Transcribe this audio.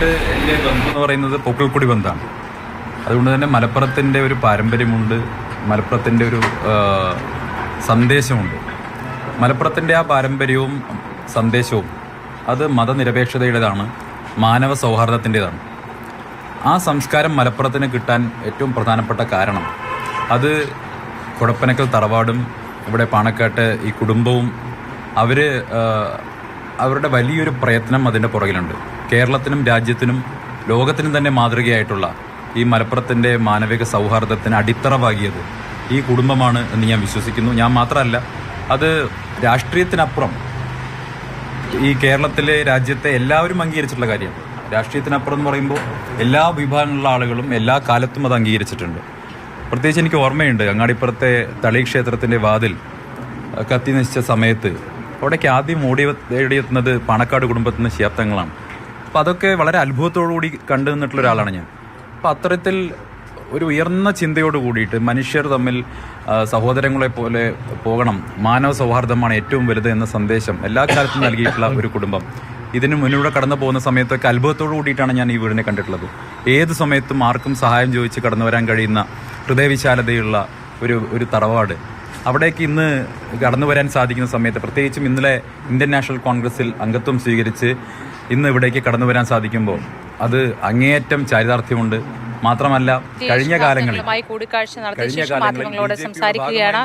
മലപ്പുറമായിട്ട് എന്റെ ബന്ധം എന്ന് പറയുന്നത് പൊക്കിൾക്കുടി ബന്ധമാണ്. അതുകൊണ്ട് തന്നെ മലപ്പുറത്തിന്റെ ഒരു പാരമ്പര്യമുണ്ട് മലപ്പുറത്തിന്റെ ഒരു സന്ദേശമുണ്ട്. മലപ്പുറത്തിന്റെ ആ പാരമ്പര്യവും സന്ദേശവും അത് മതനിരപേക്ഷതയുടേതാണ് മാനവ സൗഹാർദ്ദത്തിന്റെതാണ്. ആ സംസ്കാരം മലപ്പുറത്തിന് കിട്ടാൻ ഏറ്റവും പ്രധാനപ്പെട്ട കാരണം അത് കൊടപ്പനക്കൽ തറവാടും ഇവിടെ പാണക്കാട്ട് ഈ കുടുംബവും അവർ അവരുടെ വലിയൊരു പ്രയത്നം അതിന്റെ പുറകിലുണ്ട്. കേരളത്തിനും രാജ്യത്തിനും ലോകത്തിനും തന്നെ മാതൃകയായിട്ടുള്ള ഈ മലപ്പുറത്തിന്റെ മാനവിക സൗഹാർദ്ദത്തിന് അടിത്തറവാകിയത് ഈ കുടുംബമാണ് എന്ന് ഞാൻ വിശ്വസിക്കുന്നു. ഞാൻ മാത്രമല്ല അത് രാഷ്ട്രീയത്തിനപ്പുറം ഈ കേരളത്തിലെ രാജ്യത്തെ എല്ലാവരും അംഗീകരിച്ചിട്ടുള്ള കാര്യമാണ്. രാഷ്ട്രീയത്തിനപ്പുറം എന്ന് പറയുമ്പോൾ എല്ലാ വിഭാഗങ്ങളിലുള്ള ആളുകളും എല്ലാ കാലത്തും അത് അംഗീകരിച്ചിട്ടുണ്ട്. പ്രത്യേകിച്ച് എനിക്ക് ഓർമ്മയുണ്ട് അങ്ങാടിപ്പുറത്തെ തളി ക്ഷേത്രത്തിന്റെ വാതിൽ കത്തി നശിച്ച സമയത്ത് അവിടേക്ക് ആദ്യം ഓടി ഓടിയെത്തുന്നത് പാണക്കാട് കുടുംബത്തിൽ നിന്ന് ശിയാബ്ദങ്ങളാണ് അപ്പോൾ അതൊക്കെ വളരെ അത്ഭുതത്തോടു കൂടി കണ്ടു നിന്നിട്ടുള്ള ഒരാളാണ് ഞാൻ. അപ്പോൾ അത്തരത്തിൽ ഒരു ഉയർന്ന ചിന്തയോട് കൂടിയിട്ട് മനുഷ്യർ തമ്മിൽ സഹോദരങ്ങളെ പോലെ പോകണം. മാനവ സൗഹാർദ്ദമാണ് ഏറ്റവും വലുത് എന്ന സന്ദേശം എല്ലാ കാലത്തും നൽകിയിട്ടുള്ള ഒരു കുടുംബം. ഇതിന് മുന്നിലൂടെ കടന്നു പോകുന്ന സമയത്തൊക്കെ അത്ഭുതത്തോടു കൂടിയിട്ടാണ് ഞാൻ ഈ വീടിനെ കണ്ടിട്ടുള്ളത്. ഏത് സമയത്തും ആർക്കും സഹായം ചോദിച്ച് കടന്നു വരാൻ കഴിയുന്ന ഹൃദയവിശാലതയുള്ള ഒരു ഒരു തറവാട്. അവിടേക്ക് ഇന്ന് കടന്നു വരാൻ സാധിക്കുന്ന സമയത്ത് പ്രത്യേകിച്ചും ഇന്നലെ ഇന്ത്യൻ നാഷണൽ കോൺഗ്രസിൽ അംഗത്വം സ്വീകരിച്ച് ഇന്ന് ഇവിടേക്ക് കടന്നു വരാൻ സാധിക്കുമ്പോൾ അത് അങ്ങേയറ്റം ചാരിതാർത്ഥ്യമുണ്ട്. മാത്രമല്ല കഴിഞ്ഞ കാലങ്ങളിൽ കൂടിക്കാഴ്ച നടത്തിയ ശേഷം മാധ്യമങ്ങളോട് സംസാരിക്കുകയാണ്.